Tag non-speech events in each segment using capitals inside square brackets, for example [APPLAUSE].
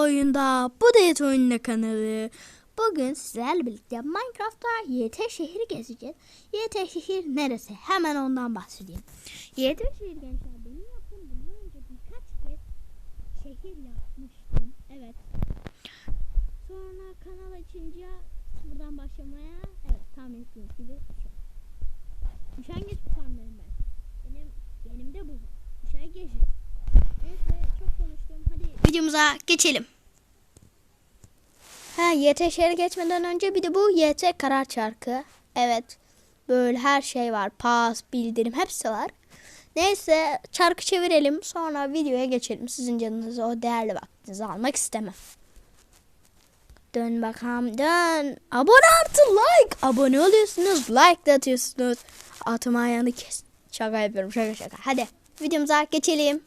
oyunda bu da yet oyunda kanalı. Bugün sizlerle birlikte Minecraft'ta YT şehri gezeceğiz. YT şehir neresi? Hemen ondan bahsedeyim. YT şehir gençler benim yaptığım bundan önce birkaç kez şehir yapmıştım. Evet. Sonra kanal açınca buradan başlamaya evet tahmin ettiğiniz gibi şey. Üşengeç tutanlarım ben. Benim benim de bu. Üşengeç. Videomuza geçelim. Ha YT şehre geçmeden önce bir de bu YT karar çarkı. Evet. Böyle her şey var. Pas, bildirim hepsi var. Neyse çarkı çevirelim. Sonra videoya geçelim. Sizin canınızı o değerli vaktinizi almak istemem. Dön bakalım dön. Abone artı like. Abone oluyorsunuz. Like de atıyorsunuz. Atım ayağını kes. Şaka yapıyorum şaka şaka. Hadi videomuza geçelim.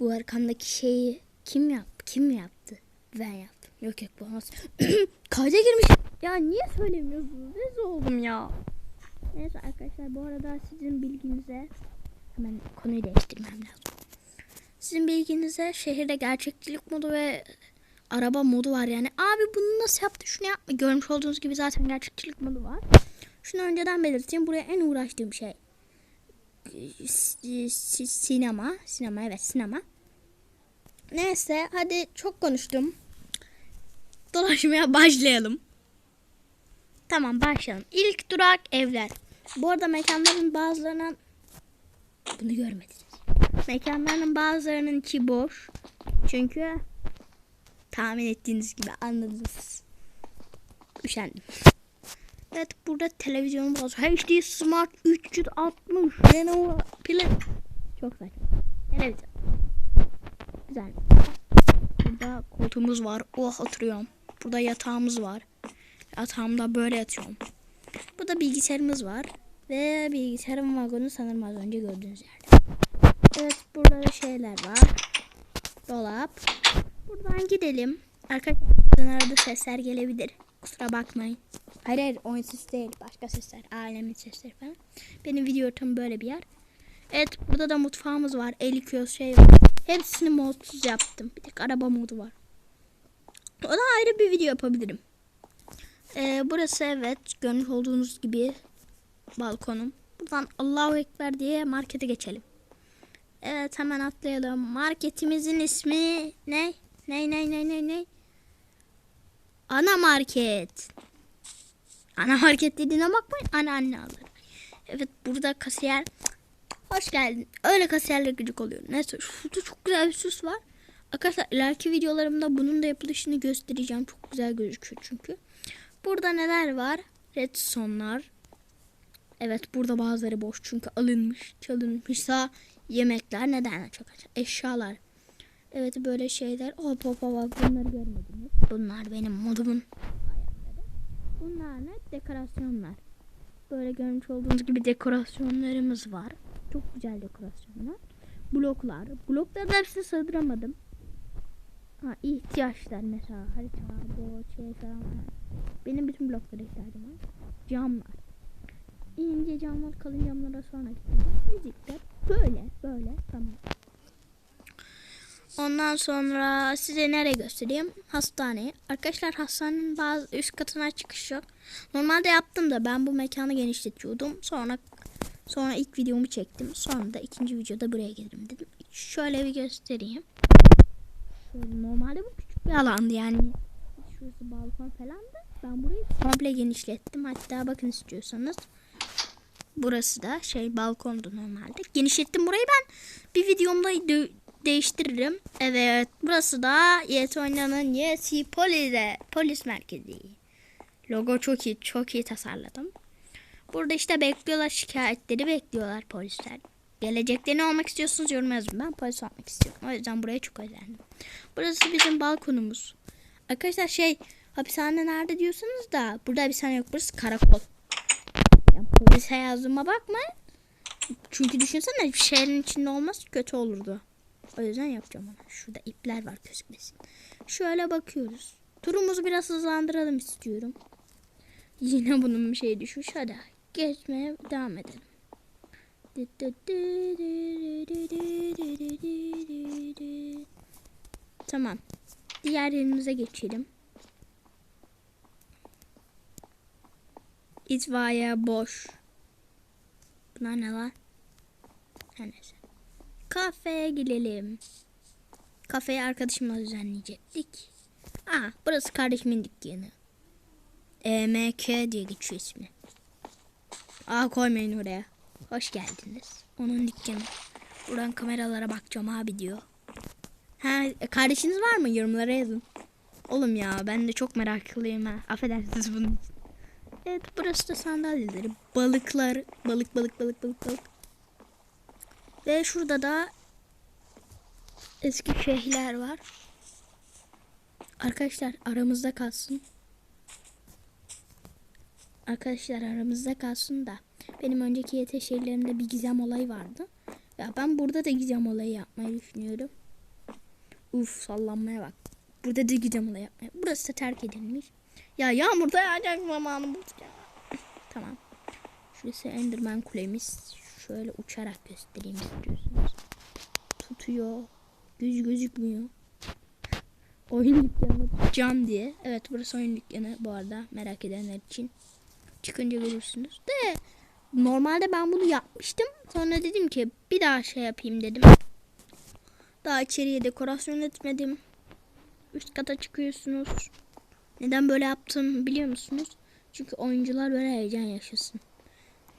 Bu arkamdaki şeyi kim yaptı? Kim yaptı? Ben yaptım. Yok yok bu olmaz. [CLEARS THROAT] Kayda girmiş. Ya niye söylemiyorsunuz? Rezil oldum ya. Neyse arkadaşlar bu arada sizin bilginize hemen konuyu değiştirmem lazım. Sizin bilginize şehirde gerçekçilik modu ve araba modu var yani. Abi bunu nasıl yaptı şunu yapma. Görmüş olduğunuz gibi zaten gerçekçilik modu var. Şunu önceden belirteyim. Buraya en uğraştığım şey sinema. Sinema evet sinema. Neyse hadi çok konuştum. Dolaşmaya başlayalım. Tamam başlayalım. İlk durak evler. Bu arada mekanların bazılarının bunu görmediniz. Mekanların bazılarının içi boş. Çünkü tahmin ettiğiniz gibi anladınız. Üşendim. Evet burada televizyonum var. HD Smart 360 Lenovo Play. Çok saçma. Televizyon. Güzel. Burada koltuğumuz var. Oh oturuyorum. Burada yatağımız var. Yatağımda böyle yatıyorum. Burada bilgisayarımız var. Ve bilgisayarın vagonu sanırım az önce gördüğünüz yerde. Evet burada da şeyler var. Dolap. Buradan gidelim. Arkadaşlar arada sesler gelebilir. Kusura bakmayın. Hayır hayır oyun sesi değil. Başka sesler. Ailemin sesleri falan. Benim video ortamım böyle bir yer. Evet burada da mutfağımız var. El yıkıyoruz şey var. Hepsini modsuz yaptım. Bir tek araba modu var. Ona ayrı bir video yapabilirim. Ee, burası evet görmüş olduğunuz gibi balkonum. Buradan Allahu Ekber diye markete geçelim. Evet hemen atlayalım. Marketimizin ismi ne? Ne ne ne ne ne? Ana market. Ana market dediğine bakmayın. Ana anne alır. Evet burada kasiyer. Hoş geldin. Öyle kasiyerle gıcık oluyor. Neyse şurada çok güzel bir süs var. Arkadaşlar ileriki videolarımda bunun da yapılışını göstereceğim. Çok güzel gözüküyor çünkü. Burada neler var? Redstone'lar. Evet burada bazıları boş çünkü alınmış, çalınmışsa yemekler neden çok açık. Eşyalar. Evet böyle şeyler. Hop hop hop hop bunları görmediniz. Bunlar benim modumun. Bunlar ne? Dekorasyonlar. Böyle görmüş olduğunuz gibi dekorasyonlarımız var. Çok güzel dekorasyonlar. Bloklar. Blokları da hepsini sığdıramadım. Ha, ihtiyaçlar mesela harita, bu şey falan. Benim bütün bloklara ihtiyacım var. Camlar. İnce camlar, kalın camlara sonra gideceğim. Müzikler böyle, böyle tamam. Ondan sonra size nereye göstereyim? Hastane. Arkadaşlar hastanenin bazı üst katına çıkış yok. Normalde yaptım da ben bu mekanı genişletiyordum. Sonra sonra ilk videomu çektim. Sonra da ikinci videoda buraya gelirim dedim. Şöyle bir göstereyim. Şöyle normalde bu küçük bir alandı yani. Şurası balkon falandı. Ben burayı komple genişlettim. Hatta bakın istiyorsanız. Burası da şey balkondu normalde. Genişlettim burayı ben bir videomda de- değiştiririm. Evet burası da YT oynanın YT Poli'de polis merkezi. Logo çok iyi çok iyi tasarladım. Burada işte bekliyorlar şikayetleri bekliyorlar polisler. Gelecekte ne olmak istiyorsunuz yorum yazın. Ben polis olmak istiyorum. O yüzden buraya çok özendim. Burası bizim balkonumuz. Arkadaşlar şey hapishane nerede diyorsunuz da burada hapishane yok. Burası karakol. Yani polise yazdığıma bakmayın. Çünkü düşünsene şehrin içinde olmaz kötü olurdu. O yüzden yapacağım onu. Şurada ipler var gözükmesin. Şöyle bakıyoruz. Turumuzu biraz hızlandıralım istiyorum. Yine bunun bir şey düşmüş. Hadi geçmeye devam edelim. Tamam. diğer yerimize geçelim. İtfaiye boş. Bunlar ne lan? Her neyse. Kafeye gidelim. Kafeyi arkadaşımla düzenleyecektik. Aa, burası kardeşimin dükkanı. EMK diye geçiyor ismi. Aa koymayın oraya. Hoş geldiniz. Onun dükkanı. Buradan kameralara bakacağım abi diyor. Ha, e, kardeşiniz var mı? Yorumlara yazın. Oğlum ya ben de çok meraklıyım ha. Affedersiniz için. Evet burası da sandalyeleri. Balıklar. Balık balık balık balık balık. Ve şurada da eski şeyler var. Arkadaşlar aramızda kalsın. Arkadaşlar aramızda kalsın da benim önceki YT şeylerimde bir gizem olayı vardı. Ya ben burada da gizem olayı yapmayı düşünüyorum. Uf sallanmaya bak. Burada da gizem olayı yapmaya. Burası da terk edilmiş. Ya yağmurda yağacak zamanı bu. Ya. [LAUGHS] Tamam. Şurası Enderman kulemiz. Şöyle uçarak göstereyim istiyorsunuz. Tutuyor. Göz gözükmüyor. Oyun dükkanı cam diye. Evet burası oyun dükkanı bu arada merak edenler için. Çıkınca görürsünüz. De normalde ben bunu yapmıştım. Sonra dedim ki bir daha şey yapayım dedim. Daha içeriye dekorasyon etmedim. Üst kata çıkıyorsunuz. Neden böyle yaptım biliyor musunuz? Çünkü oyuncular böyle heyecan yaşasın.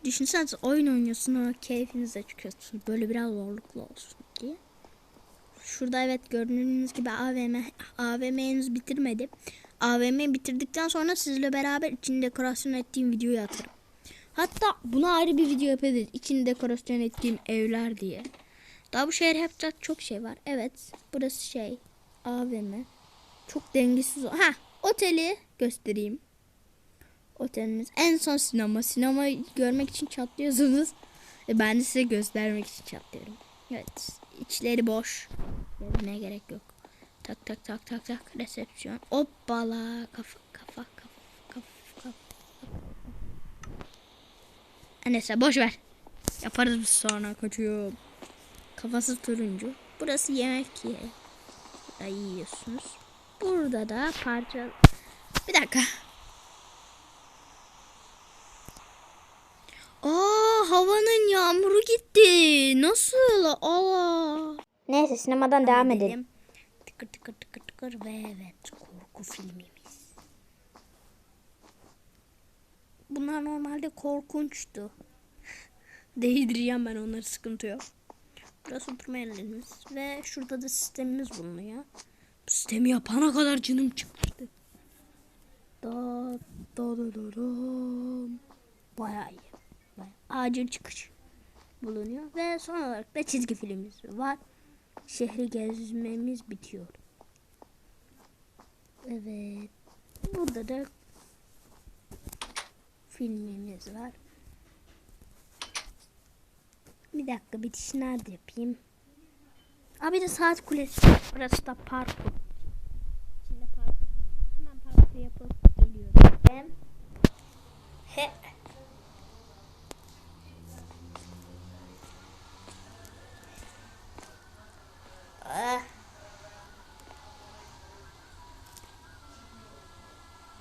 Düşünsenize oyun oynuyorsun ama keyfinizle çıkıyorsun. Böyle biraz zorluklu olsun diye. Şurada evet gördüğünüz gibi AVM AVM henüz bitirmedi. AVM bitirdikten sonra sizle beraber için dekorasyon ettiğim videoyu atarım. Hatta buna ayrı bir video yapabiliriz. İçini dekorasyon ettiğim evler diye. Daha bu şehir yapacak çok şey var. Evet burası şey AVM. Çok dengesiz. Ha oteli göstereyim. Otelimiz en son sinema. Sinemayı görmek için çatlıyorsunuz. E ben de size göstermek için çatlıyorum. Evet içleri boş. Ne gerek yok. Tak tak tak tak tak resepsiyon. Hoppala kafa kafa kafa kafa kafa. Neyse boş ver. Yaparız biz sonra kaçıyorum. Kafası turuncu. Burası yemek yeri. Burada yiyorsunuz. Burada da parça... Bir dakika. Gitti. Nasıl? Aa. Neyse sinemadan devam edelim. Tıkır tıkır tıkır tıkır ve evet korku filmimiz. Bunlar normalde korkunçtu. [LAUGHS] Değdireceğim ben onları sıkıntı yok. Burası oturma yerlerimiz ve şurada da sistemimiz bulunuyor. Bu sistemi yapana kadar canım çıkmıştı. Da da da da da. Bayağı iyi. Bayağı. Acil çıkış bulunuyor ve son olarak da çizgi filmimiz var. Şehri gezmemiz bitiyor. Evet. Burada da filmimiz var. Bir dakika bitiş nerede yapayım? Abi de saat kulesi. Burası da parkur. İçinde parkur. var. Hemen parkur yapıp geliyorum. Hem he. Ah.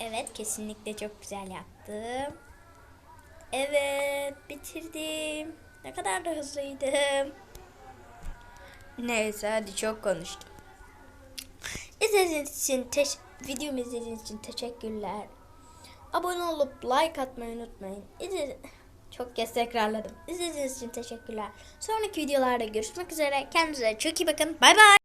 Evet kesinlikle çok güzel yaptım. Evet bitirdim. Ne kadar da hızlıydım. Neyse hadi çok konuştum. İzlediğiniz için videomu izlediğiniz için teşekkürler. Abone olup like atmayı unutmayın. İzledi çok kez tekrarladım. İzlediğiniz için teşekkürler. Sonraki videolarda görüşmek üzere. Kendinize çok iyi bakın. Bay bay.